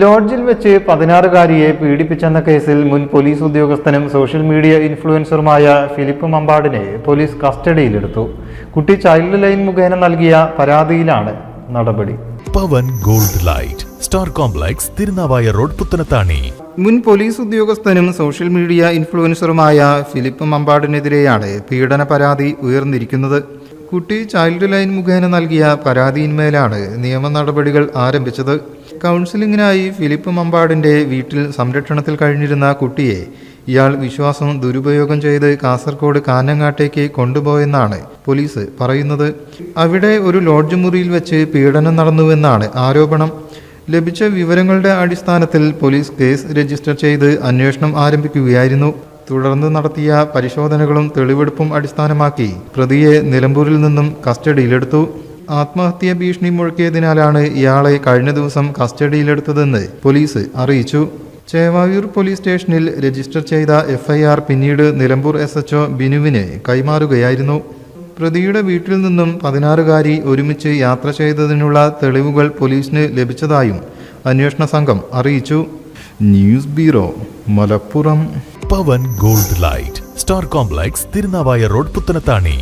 ലോഡ്ജിൽ വെച്ച് പതിനാറുകാരിയെ പീഡിപ്പിച്ചെന്ന കേസിൽ മുൻ പോലീസ് ഉദ്യോഗസ്ഥനും സോഷ്യൽ മീഡിയ ഇൻഫ്ലുവൻസറുമായ ഫിലിപ്പ് മമ്പാടിനെ പോലീസ് കസ്റ്റഡിയിലെടുത്തു. കുട്ടി ചൈൽഡ് ലൈൻ മുഖേന നൽകിയ പരാതിയിലാണ് നടപടി. Pavan gold light star complex Thirunavaya road Puthanathani. മുൻ പോലീസ് ഉദ്യോഗസ്ഥനും സോഷ്യൽ മീഡിയ ഇൻഫ്ലുവൻസറുമായ ഫിലിപ്പ് മമ്പാടിനെതിരെയാണ് പീഡന പരാതി ഉയർന്നിരിക്കുന്നത്. കുട്ടി ചൈൽഡ് ലൈൻ മുഖേന നൽകിയ പരാതിയിന്മേലാണ് നിയമ നടപടികൾ ആരംഭിച്ചത്. കൗൺസിലിംഗിനായി ഫിലിപ്പ് മമ്പാടിന്റെ വീട്ടിൽ സംരക്ഷണത്തിൽ കഴിഞ്ഞിരുന്ന കുട്ടിയെ ഇയാൾ വിശ്വാസം ദുരുപയോഗം ചെയ്ത് കാസർഗോഡ് കാഞ്ഞങ്ങാട്ടേക്ക് കൊണ്ടുപോയെന്നാണ് പോലീസ് പറയുന്നത്. അവിടെ ഒരു ലോഡ്ജ് മുറിയിൽ വെച്ച് പീഡനം നടന്നുവെന്നാണ് ആരോപണം. ലഭിച്ച വിവരങ്ങളുടെ അടിസ്ഥാനത്തിൽ പോലീസ് കേസ് രജിസ്റ്റർ ചെയ്ത് അന്വേഷണം ആരംഭിക്കുകയായിരുന്നു. തുടർന്ന് നടത്തിയ പരിശോധനകളും തെളിവെടുപ്പും അടിസ്ഥാനമാക്കി പ്രതിയെ നിലമ്പൂരിൽ നിന്നും കസ്റ്റഡിയിലെടുത്തു. ആത്മഹത്യാ ഭീഷണി മുഴക്കിയതിനാലാണ് ഇയാളെ കഴിഞ്ഞ ദിവസം കസ്റ്റഡിയിലെടുത്തതെന്ന് പോലീസ് അറിയിച്ചു. ചേവായൂർ പോലീസ് സ്റ്റേഷനിൽ രജിസ്റ്റർ ചെയ്ത എഫ്ഐആർ പിന്നീട് നിലമ്പൂർ എസ് എച്ച്ഒ ബിനുവിന് കൈമാറുകയായിരുന്നു. പ്രതിയുടെ വീട്ടിൽ നിന്നും പതിനാറുകാരി ഒരുമിച്ച് യാത്ര ചെയ്തതിനുള്ള തെളിവുകൾ പോലീസിന് ലഭിച്ചതായും അന്വേഷണ സംഘം അറിയിച്ചു. News bureau Malappuram. Pavan gold light star complex Thirunavaya road Puthanathani.